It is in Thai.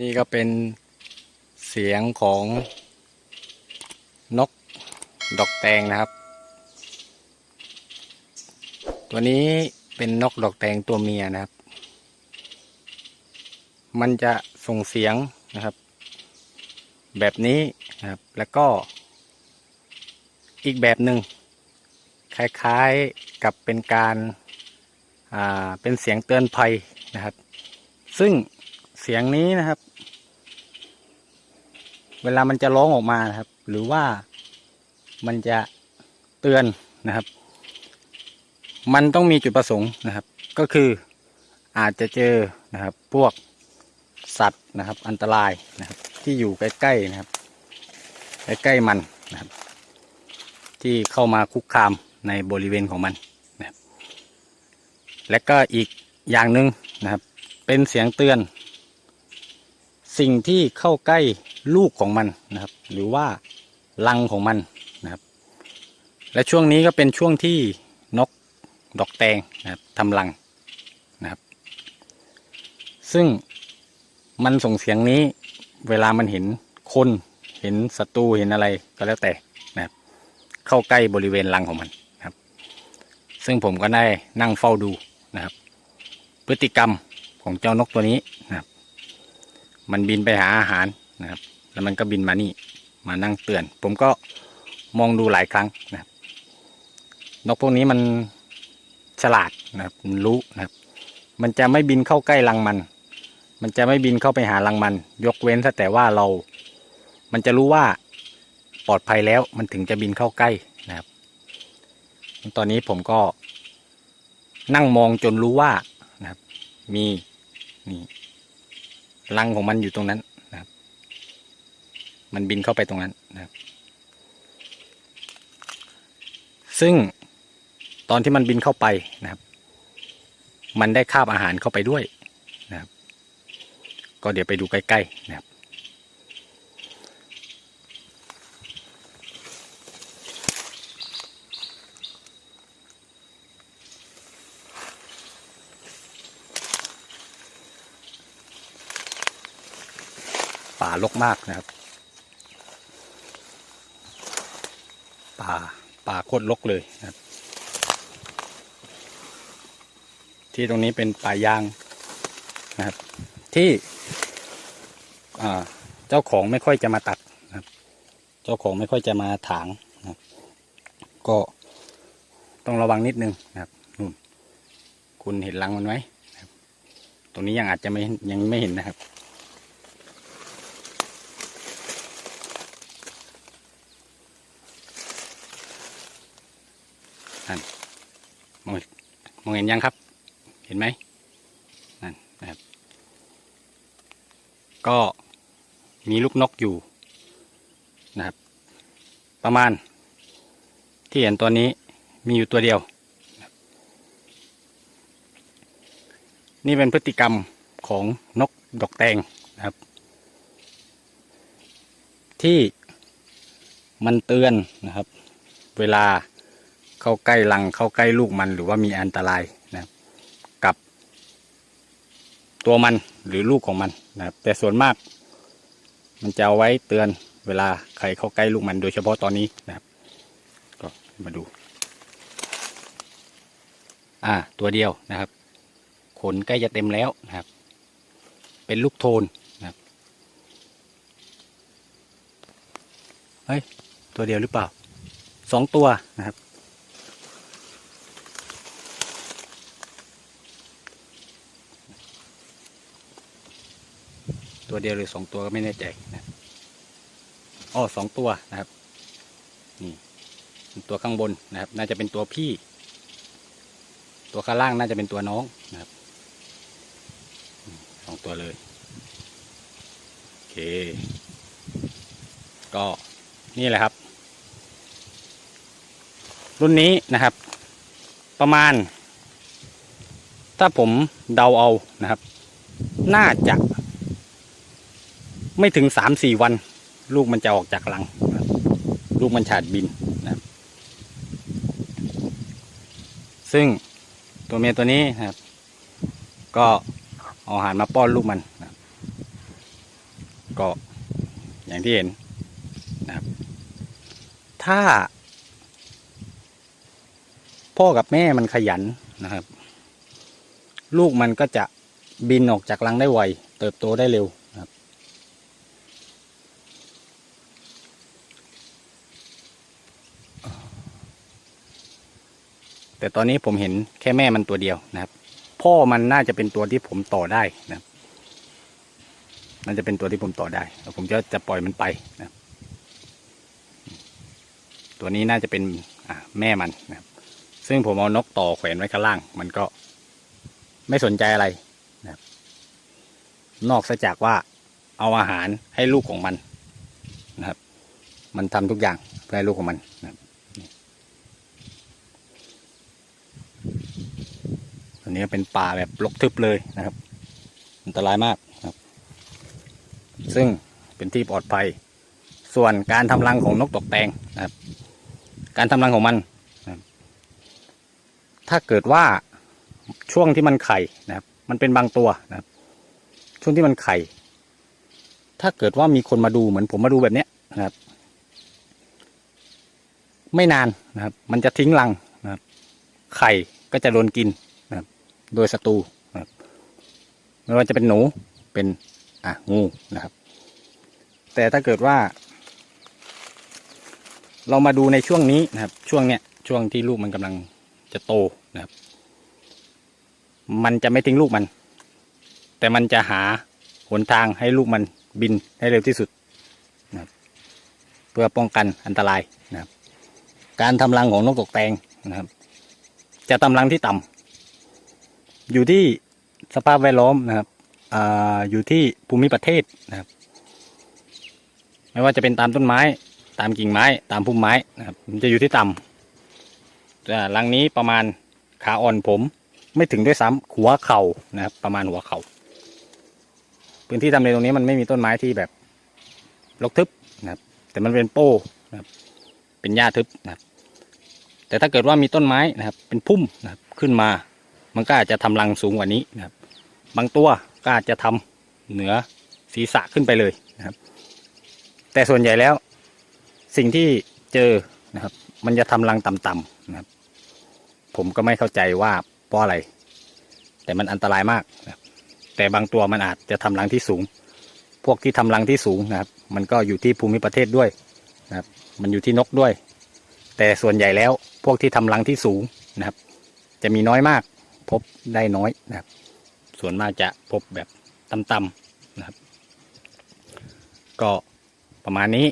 นี่ก็เป็นเสียงของนกดอกแตงนะครับ ตัวนี้เป็นนกดอกแตงตัวเมียนะครับ มันจะส่งเสียงนะครับ แบบนี้นะครับ แล้วก็อีกแบบหนึ่งคล้ายๆกับเป็นการ เป็นเสียงเตือนภัยนะครับ ซึ่งเสียงนี้นะครับ เวลามันจะร้องออกมานะครับ หรือว่ามันจะเตือนนะครับ มันต้องมีจุดประสงค์นะครับ ก็คืออาจจะเจอนะครับพวกสัตว์นะครับ อันตรายนะครับ ที่อยู่ใกล้ๆนะครับ ใกล้ๆมันนะครับ ที่เข้ามาคุกคามในบริเวณของมัน และก็อีกอย่างหนึ่งนะครับ เป็นเสียงเตือน สิ่งที่เข้าใกล้ลูกของมันนะครับ หรือว่ารังของมันนะครับ และช่วงนี้ก็เป็นช่วงที่นกดอกแตงนะครับทำรังนะครับ ซึ่งมันส่งเสียงนี้เวลามันเห็นคนเห็นศัตรูเห็นอะไรก็แล้วแต่นะครับ เข้าใกล้บริเวณรังของมันนะครับ ซึ่งผมก็ได้นั่งเฝ้าดู นะครับ พฤติกรรมของเจ้านกตัวนี้นะครับ มันบินไปหาอาหารนะครับ แล้วมันก็บินมานี่ มานั่งเตือน ผมก็มองดูหลายครั้งนะครับ นกพวกนี้มันฉลาดนะครับมันรู้นะครับ มันจะไม่บินเข้าใกล้รังมัน มันจะไม่บินเข้าไปหารังมัน ยกเว้นแต่ว่าเรา มันจะรู้ว่าปลอดภัยแล้วมันถึงจะบินเข้าใกล้นะครับ ตอนนี้ผมก็ นั่งมองจนรู้ว่านะครับ มีนี่รังของมันอยู่ตรงนั้นนะครับ มันบินเข้าไปตรงนั้นนะครับ ซึ่งตอนที่มันบินเข้าไปนะครับ มันได้คาบอาหารเข้าไปด้วยนะครับ ก็เดี๋ยวไปดูใกล้ๆนะครับ ป่ารกมากนะครับ ป่าป่าโคตรรกเลยนะครับ ที่ตรงนี้เป็นป่ายางนะครับ ที่เจ้าของไม่ค่อยจะมาตัดนะครับ เจ้าของไม่ค่อยจะมาถางนะครับก็ต้องระวังนิดนึงนะครับนู่นคุณเห็นรังมันไหมตรงนี้ยังอาจจะไม่ยังไม่เห็นนะครับ มองมองเห็นยังครับ เห็นไหมนั่นนะครับก็มีลูกนกอยู่นะครับ ประมาณ ที่เห็นตัวนี้มีอยู่ตัวเดียว นี่เป็นพฤติกรรมของนกดอกแตงนะครับ ที่มันเตือนนะครับ เวลา เข้าใกล้รังเข้าใกล้ลูกมันหรือว่ามีอันตรายนะครับกับ ตัวมันหรือลูกของมันนะครับแต่ส่วนมาก มันจะเอาไว้เตือนเวลาใครเข้าใกล้ลูกมันโดยเฉพาะตอนนี้นะครับ ก็มาดู อ่าตัวเดียวนะครับ ขนใกล้จะเต็มแล้วนะครับ เป็นลูกโทนนะครับเฮ้ยตัวเดียวหรือเปล่าสองตัวนะครับ ตัวเดียวหรือสองตัวก็ไม่แน่ใจนะอ๋อสองตัวนะครับนี่ตัวข้างบนนะครับ น่าจะเป็นตัวพี่ ตัวข้างล่างน่าจะเป็นตัวน้องนะครับสองตัวเลยโอเค ก็นี่แหละครับ รุ่นนี้นะครับ ประมาณ ถ้าผมเดาเอานะครับ น่าจะ ไม่ถึงสามสี่วัน ลูกมันจะออกจากรัง ลูกมันฉาดบินนะครับ ซึ่งตัวเมียตัวนี้นะครับ ก็เอาอาหารมาป้อนลูกมันนะก็อย่างที่เห็นนะครับ ถ้า พ่อกับแม่มันขยันนะครับ ลูกมันก็จะบินออกจากรังได้ไว เติบโตได้เร็วนะครับ แต่ตอนนี้ผมเห็นแค่แม่มันตัวเดียวนะครับ พ่อมันน่าจะเป็นตัวที่ผมต่อได้นะครับน่าจะเป็นตัวที่ผมต่อได้แล้วผมจะจะปล่อยมันไปนะครับตัวนี้น่าจะเป็นแม่มันนะครับ ซึ่งผมเอานกต่อแขวนไว้ข้างล่าง มันก็ไม่สนใจอะไรนะครับ นอกจากว่าเอาอาหารให้ลูกของมันนะครับ มันทำทุกอย่างเพื่อให้ลูกของมันนะครับ อันนี้เป็นป่าแบบรกทึบเลยนะครับ อันตรายมากครับ ซึ่งเป็นที่ปลอดภัย ส่วนการทำรังของนกตกแตงนะครับ การทำรังของมันถ้าเกิดว่าช่วงที่มันไข่นะครับ มันเป็นบางตัวนะครับ ช่วงที่มันไข่ ถ้าเกิดว่ามีคนมาดูเหมือนผมมาดูแบบเนี้ยนะครับ ไม่นานนะครับ มันจะทิ้งรังนะครับ ไข่ก็จะโดนกิน โดยศัตรูนะครับไม่ว่าจะเป็นหนูเป็นอะงูนะครับ แต่ถ้าเกิดว่า เรามาดูในช่วงนี้นะครับ ช่วงเนี้ยช่วงที่ลูกมันกำลังจะโตนะครับ มันจะไม่ทิ้งลูกมัน แต่มันจะหาหนทางให้ลูกมันบินให้เร็วที่สุดนะครับเพื่อป้องกันอันตรายนะครับ การทำรังของนกตกแตงนะครับ จะทำรังที่ต่ำ อยู่ที่สภาพแวดล้อมนะครับออยู่ที่ภูมิประเทศนะครับ ไม่ว่าจะเป็นตามต้นไม้ ตามกิ่งไม้ ตามพุ่มไม้นะครับมันจะอยู่ที่ต่ำแต่รังนี้ประมาณขาอ่อนผมไม่ถึงด้วยซ้ำหัวเข่านะครับ ประมาณหัวเข่าพื้นที่ทำเลตรงนี้มันไม่มีต้นไม้ที่แบบรกทึบนะครับ แต่มันเป็นโป้นะครับ เป็นหญ้าทึบนะครับ แต่ถ้าเกิดว่ามีต้นไม้นะครับ เป็นพุ่มนะครับขึ้นมา มันก็อาจจะทำรังสูงกว่านี้นะครับ บางตัวก็อาจจะทำเหนือศีรษะขึ้นไปเลยนะครับ แต่ส่วนใหญ่แล้วสิ่งที่เจอนะครับ มันจะทำรังต่ำๆนะครับ ผมก็ไม่เข้าใจว่าเพราะอะไร แต่มันอันตรายมากนะครับแต่บางตัวมันอาจจะทำรังที่สูง พวกที่ทำรังที่สูงนะครับ มันก็อยู่ที่ภูมิประเทศด้วยนะครับ มันอยู่ที่นกด้วย แต่ส่วนใหญ่แล้วพวกที่ทำรังที่สูงนะครับ จะมีน้อยมาก พบได้น้อยนะครับ ส่วนมากจะพบแบบต่ำๆนะครับ ก็ประมาณนี้